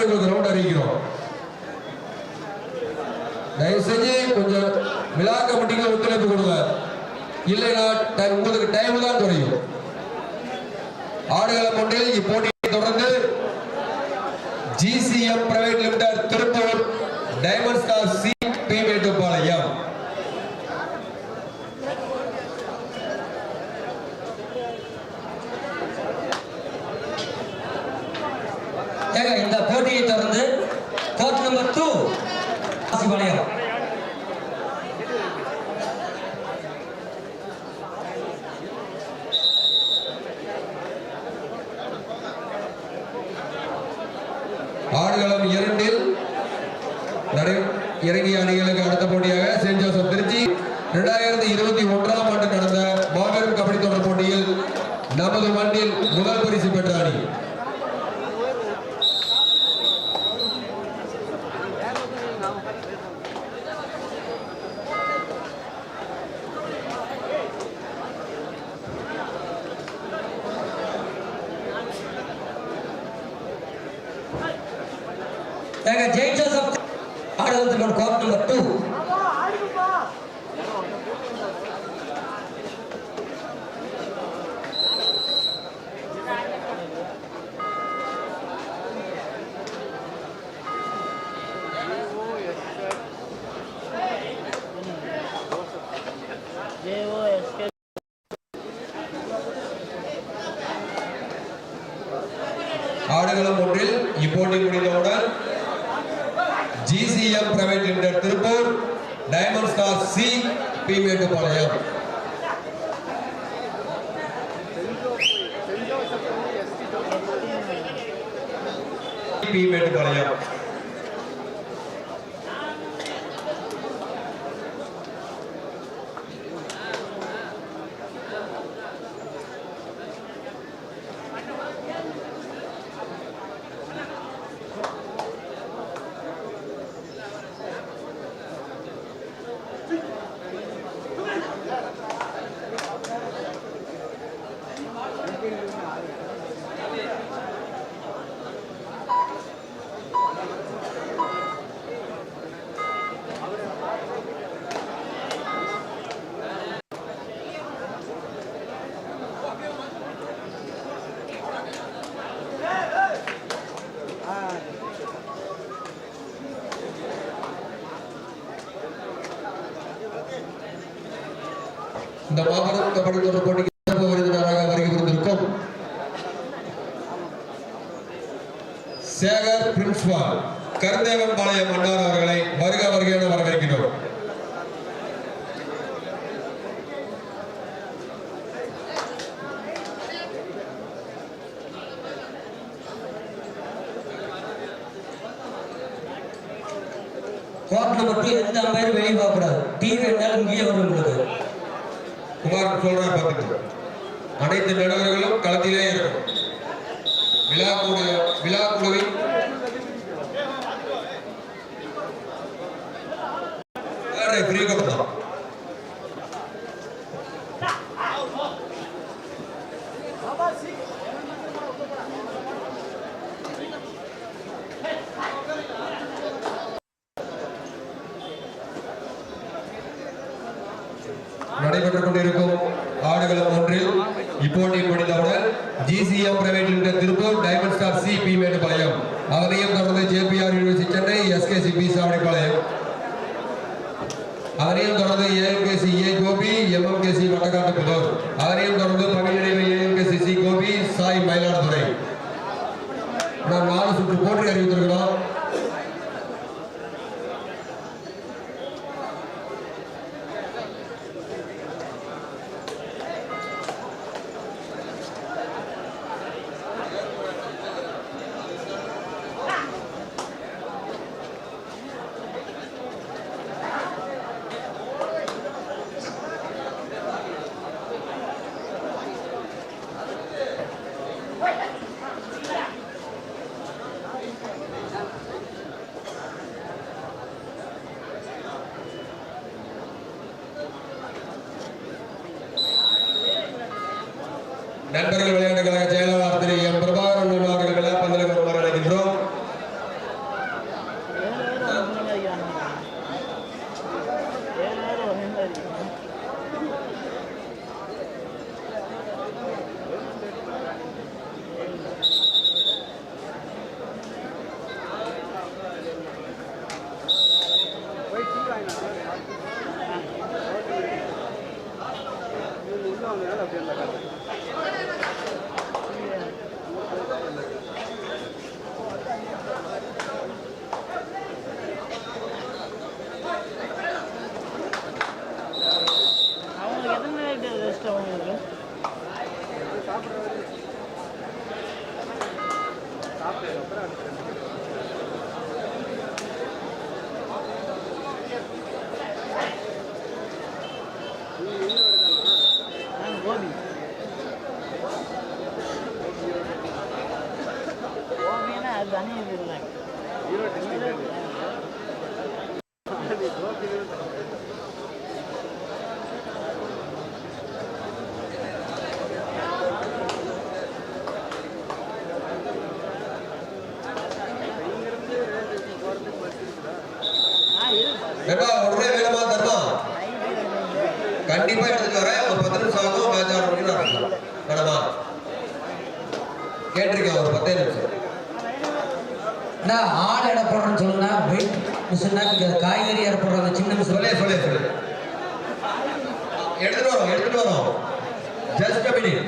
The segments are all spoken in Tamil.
முன்னாடி அறிவிக்கிறோம். தயவு செஞ்சு கொஞ்சம் விழா கமிட்டிக்கு ஒத்துழைப்பு கொடுங்க. இல்லைன்னா உங்களுக்கு டைம் தான் குறையும். ஆடுகளம் ஒன்றில் இப்போட்டியை தொடர்ந்து GCM private limited Tiruppur diamond star C B Mettupalayam ஏங்க இந்த போட்டியை தொடர்ந்து கோர்ட் நம்பர் டூ ராசிபாளையம் ஆடுகளம் Jacob James Joseph, order number 2. B Mettupalayam இந்த மாபெரும் கபடி தொடர் போட்டிக்கு சிறப்பு விருந்தினராக வருகை புரிந்திருக்கும் சேகர் பிரின்ஸ்பால் கருந்தேவன் பாளையம் மன்னார் அவர்களை வருக வருக என வரவேற்கிறோம். கோர்ட் மட்டும் எந்த அம்பையரும் வெளியே போகக்கூடாது. டிவி என்றால் இங்கேயே வரும் உங்களுக்கு குமார் சொல்றேன் பார்த்துட்டு அனைத்து நடுவர்களும் களத்திலே இருக்கும். விழா கூட விழா குழுவின் ஃப்ரீ நடைபெற்றுக் கொண்டிருக்கும் ஆடுகளம் ஒன்றில் இப்போட்டி முடிந்தவுடன் GCM private limited Tiruppur diamond star C B Mettupalayam. அதனையும் தொடர்ந்து JPR university Chennai SK C B Savadipalayam. அதனையும் தொடர்ந்து AMKC A Gobi MMKC Vattakattu Pudur. அதனையும் தொடர்ந்து A pera, branca. கண்டிப்பா எடுத்துட்டு வரேன். ஒரு பத்து நிமிஷம் ஆகும் மேட்ச் ஆட முடியும் நான் இருக்கலாம். வேணாமா கேட்டிருக்கேன் ஒரு பத்தே நிமிஷம். அண்ணா ஆள் எடை போடுறேன்னு வெயிட் காய்கறி எடை போடுறாங்க சின்ன மிஷின் சொல்லு சொல்லு சொல்லு. எடுத்துட்டு வரோம் எடுத்துட்டு வரோம். ஜஸ்ட் மினிட்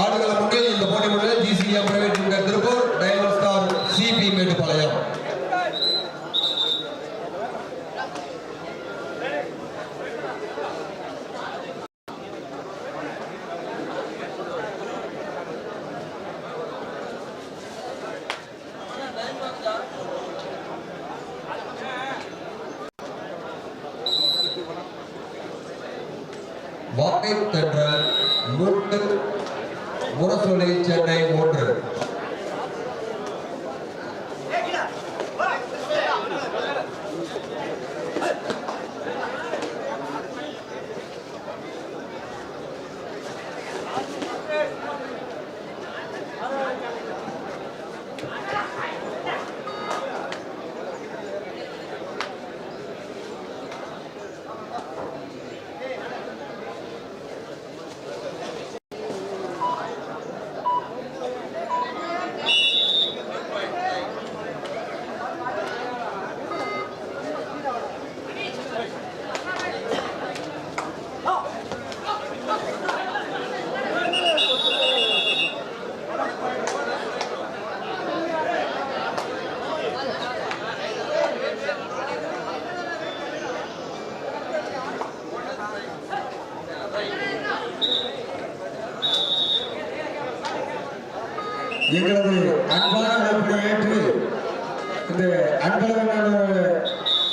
ஆடுகள முன்னில் இந்த போட்டி முடிவில் ஜிசிஎம் பிரைவேட் வாகை தென்றல் நூற்று முரசொலி எங்களது அன்பான அழைப்பினை ஏற்று இந்த அன்பழகனான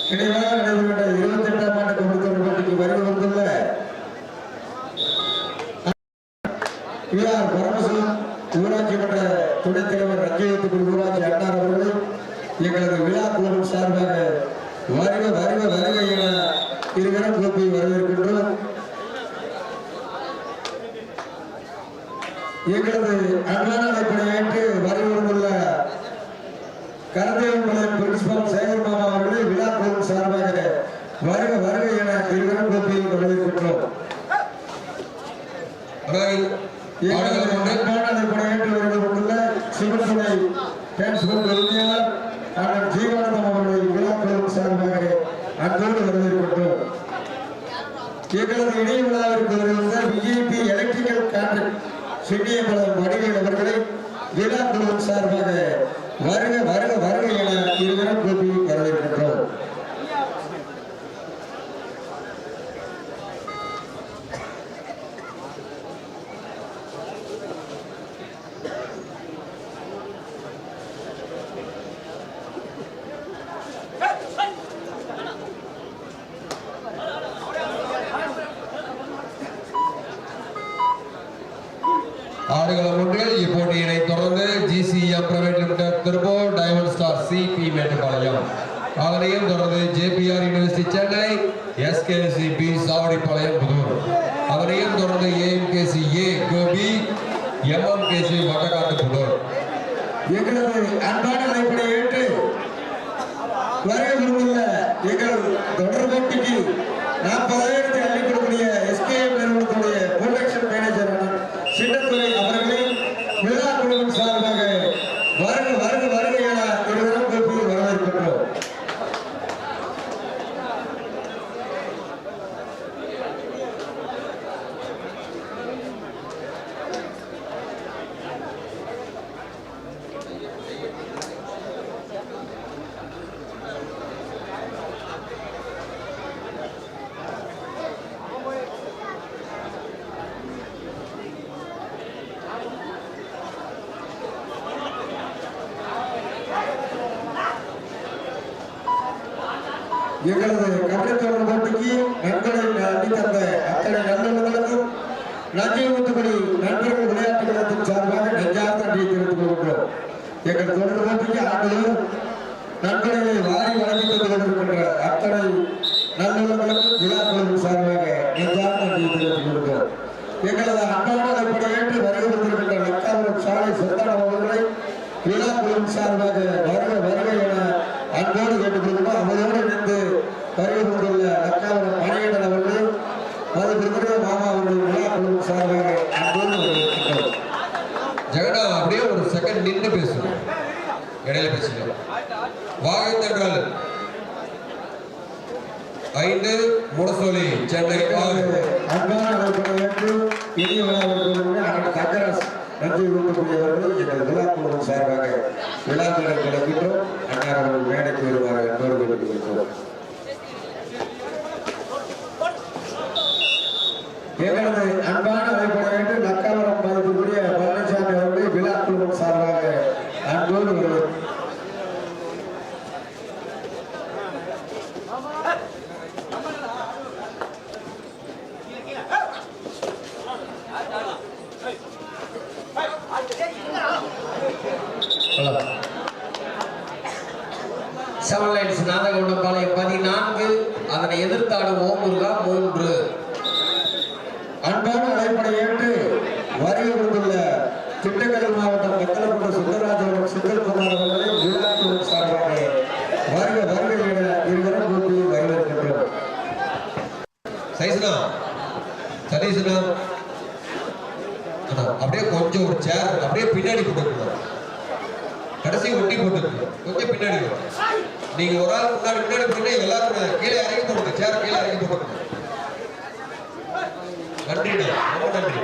நினைவாக நடைபெறுகின்ற இருபத்தி எட்டாம் ஆண்டு கொடுத்த போட்டிக்கு வருகை வந்துள்ள பிஆர் பரமசிவம் ஊராட்சி மன்ற துணைத் தலைவர் ரஞ்சியத்துக்குள் ஊராட்சி அண்ணார் அவர்கள் எங்களது விழா குழுவின் சார்பாக வருக வருக வருக என இருவரும் கூப்பி வரவேற்கின்றோம். எங்களது அன்பான அழைப்பினை ஏற்று வருவதுள்ள கரந்தேவன் பிரின்சிபால் சேகர் மாமா அவர்களை விழா குழுவின் சார்பாக வருக வருக என இருவரும் கூப்பி வரவேற்கின்றோம் ஆடுகள எங்களது முன்னில் அன்பான அழைப்பினை ஏற்று வருவது கொண்டுள்ள சிவத்துறை டிரான்ஸ்போர்ட் உரிமையாளர் அண்ணன் ஜீவானந்தம் அவர்களை விழா குழுவின் சார்பாக அன்போடு வரவேற்கின்றோம். எங்களது இணைய விழாவிற்கு வருகின்ற VIP electrical contract Chenniyambalam Vadivel அவர்களை விழா குழுவின் சார்பாக வருக வருக வருக என இருவரும் கூப்பி வரவேற்கின்றோம் ஆடுகளம் ஒன்றில் இப்போட்டியினை தொடர்ந்து GCM private Tiruppur diamond star CB Mettupalayam அதனையும் தொடர்ந்து JPR university Chennai SKCB Savadipalayam Pudur அதனையும் தொடர்ந்து AMKC A Gobi MMKC Vattakattu Pudur எங்களது அன்பான அழைப்பினை ஏற்று வருகை வந்துள்ள எங்கள் தொடர் போட்டிக்கு நாற்பதாயிரத்தை அள்ளிக் கொடுக்கக்கூடிய எஸ்கேஎம் நிறுவனத்துடைய ப்ரொடக்ஷன் மேனேஜர் சின்னத்துறை அவர்களை விழா குழுவின் சார்பாக வருக வருக வருக என இருவரும் கூப்பி வரவேற்கின்றோம் எங்களது கபடி போட்டிக்கு நன்கொடை அள்ளி அத்தனை நண்பர்களுக்கும் நஞ்சை ஊத்துக்குடி நண்பர்கள் விளையாட்டு கழகத்தின் சார்பாக நெஞ்சார்ந்த நன்றியை தெரிவித்துக் கொள்கிறோம் எங்கள் தொடர் போட்டிக்கு ஆண்டுகளும் நண்பர்களை வாரி வழங்கி தந்து கொண்டிருக்கின்ற அத்தனை நல்லுள்ளங்களுக்கும் விழாக்களும் சார்பாக நெஞ்சார்ந்த நன்றியை தெரிவித்துக் கொள்கிறோம் எங்களது அன்பான படையேற்று ஏற்று வருகின்றிருக்கின்ற லக்காபுரம் சாலை சொந்தம் அவர்களை விழாக்களும் சார்பாக வருக வருக என அன்போடு கேட்டுக்கொள்கிறோம் அவரோடு இணைந்து வருகை கொண்டுள்ள லக்காபுரம் மணிகண்டன் அவர்களையும் அது பிறகு மாமா அவர்கள் சார்பாக ஜெகனா அப்படியே ஒரு செகண்ட் நின்று பேசணும் இடையில பேசுங்க. வாகைத்தன்றல் ஐந்து முடசோலி சென்னை அன்பான அழைப்படை ஏற்று இனிய அண்ணன் தங்கராஜ் நன்றி கூட்டக்கூடியவர்கள் எங்கள் விழாக்குழுவின் சார்பாக விழாக்களை கிடைக்கின்றோம் அன்னார் அவர்கள் மேடைக்கு வருவார்கள். என்போடு கேட்டுக்கொள்கிறோம் எங்களது அன்பான அழைப்படை ஏற்று நக்காவரம் மதிப்புக்குரிய பழனிசாமி அவர்களை விழாக்குழுவின் சார்பாக அன்போடு வருவார் செவன் லைன்ஸ் நாதகவுண்டம் பாளையம் பதினான்கு அதனை எதிர்த்தாடும் ஓம் முருகா மூன்று அன்பான அழைப்படை ஏற்று வருகை வந்துள்ள திண்டுக்கல் மாவட்டம் வெத்தலக்குண்டு சுந்தரராஜபுரம் சுந்தரகுமார் அவர்களை விழாக்குழு சார்பாக வருக வருகை என இருவரும் கூட்டி வரவேற்கின்றோம் சைஸ்னா சதீஸ்னா அண்ணா, அப்படியே கொஞ்சம் ஒரு சேர் அப்படியே பின்னாடி போட்டுக்கணும் கடைசி ஒட்டி போட்டுக்கணும் கொஞ்சம் பின்னாடி வரும். நீங்க ஒரு ஆள் முன்னாடி முன்னாடி போட்டு எல்லாரும் கீழே இறங்கி போடுங்க. சேர் கீழே இறங்கி போட்டுக்கணும் நன்றி ரொம்ப நன்றி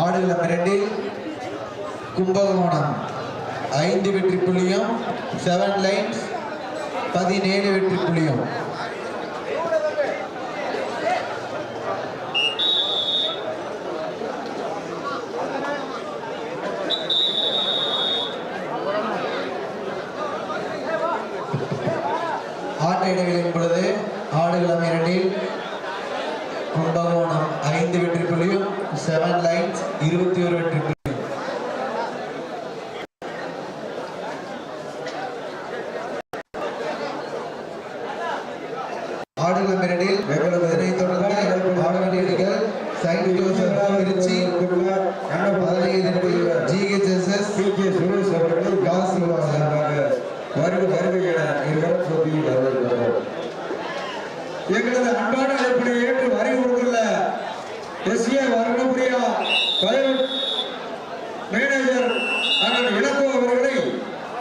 ஆடுகளம் இரண்டில் கும்பகோணம் ஐந்து வெற்றி புள்ளியும் செவன் லைன்ஸ் பதினேழு வெற்றி புள்ளியும் ஆட்ட இடைவெளியின் பொழுது ஆடுகளம் இரண்டில் கும்பகோணம் ஐந்து வெற்றி புள்ளியும் செவன் லைன்ஸ் இருபத்தி ஒரு வெற்றி புள்ளியும் ஆடுகளம் இரண்டில் இதனைத் தொடர்ந்து ஆடுகள அணிகள் சைட் ஜோசப் திருச்சி அதனை ஜிஹெச்எஸ்எஸ் பி கே சுரேஷ் அவர்களை காசு சார்பாக வருக என இருவரும் சொல்லி வரவேற்கிறோம். எங்களது அன்பான அழைப்பினை ஏற்று வரை கொடுத்துள்ள எஸ் வருணபுரியா மேனேஜர் அண்ணன் இளங்கோ அவர்களை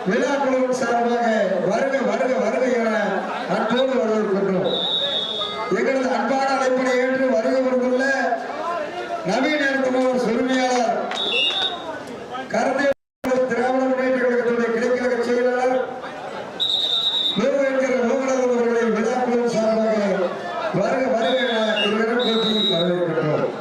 விழா குழுவின் சார்பாக வருக வருக வருக என அன்போடு வரவேற்கின்றோம் எங்களது அன்பான அழைப்பினை ஏற்று வருகை கொடுத்துள்ள நவீன குமார் சுருமையாளர் கருத்தை திராவிட முன்னேற்ற கழகத்துடைய கிளைக்கழக செயலாளர் லோகு என்கிற லோகநாதன் அவர்களை விழாக்குழு சார்பாக வருக வருக என இருவரும் பேசி வரவேற்கின்றோம்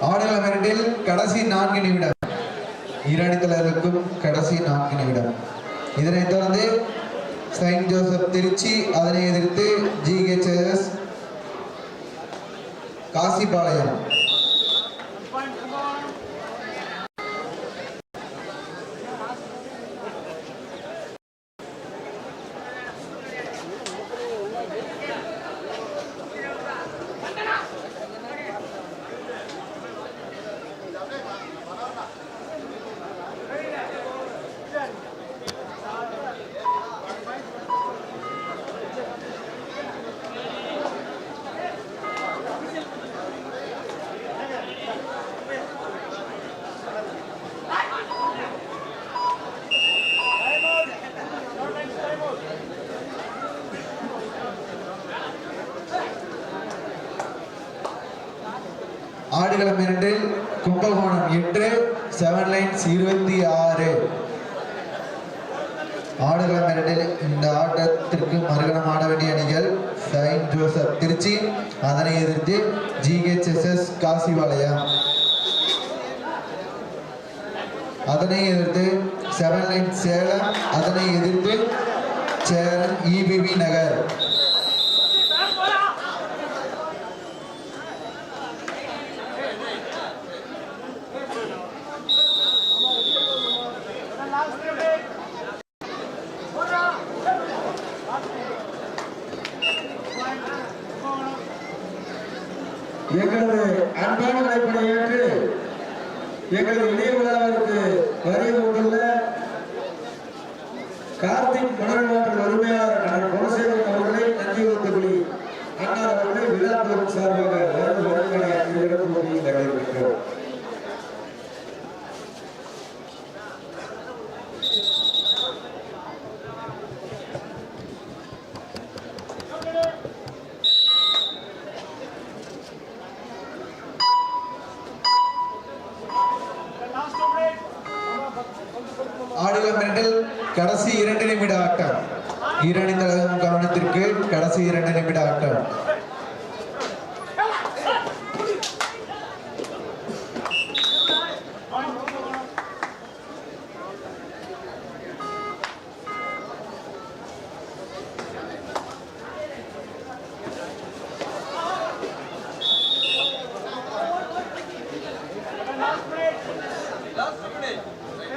ஆடல் இரண்டில் கடைசி நான்கு நிமிடம். ஈராணி தலைவருக்கும் கடைசி நான்கு நிமிடம். இதனைத் தொடர்ந்து செயின்ட் ஜோசப் திருச்சி அதனை எதிர்த்து ஜிஹெச்எஸ் காசிபாளையம். ஆடுகளம் இரண்டில் கும்பகோணம் எட்டு செவன் லைன்ஸ் இருபத்தி ஆறு. ஆடுகளம் இரண்டில் இந்த ஆட்டத்திற்கு மறுகணம் ஆட வேண்டிய அணிகள் செயின்ட் ஜோசப் திருச்சி அதனை எதிர்த்து ஜிஹெச்எஸ்எஸ் காசிபாளையம். அதனை எதிர்த்து செவன் லைன் சேலம் அதனை எதிர்த்து சேலம் இபிபி நகர் எங்களது அன்பான அழைப்பை ஏற்று எங்களது இணைய விழாவிற்கு வருகை கொண்டுள்ள கார்த்திக் மணல் மாற்று உரிமையாளர் அண்ணன் குணசேகரன் அவர்களை நன்றி ஒத்துக்குடி அண்ணா அவர்களை விழாக்குழு சார்பாக வருவது வருகிற இடத்து முறையில் வரவேற்கிறோம் ஆடுகளம் இரண்டில் கடைசி இரண்டு நிமிட ஆட்டம் ஈரணி தலைவன் கவனத்திற்கு கடைசி இரண்டு நிமிட ஆட்டம்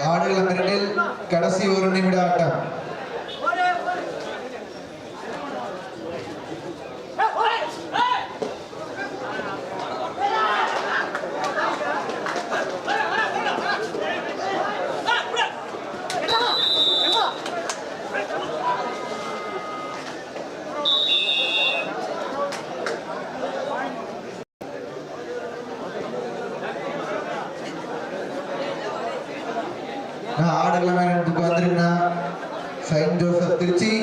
ஆடுகளம் இரண்டில் கடைசி நான் ஆடுகளம் இரண்டுக்கு வந்திருக்கேன். Saint Joseph Tiruchi.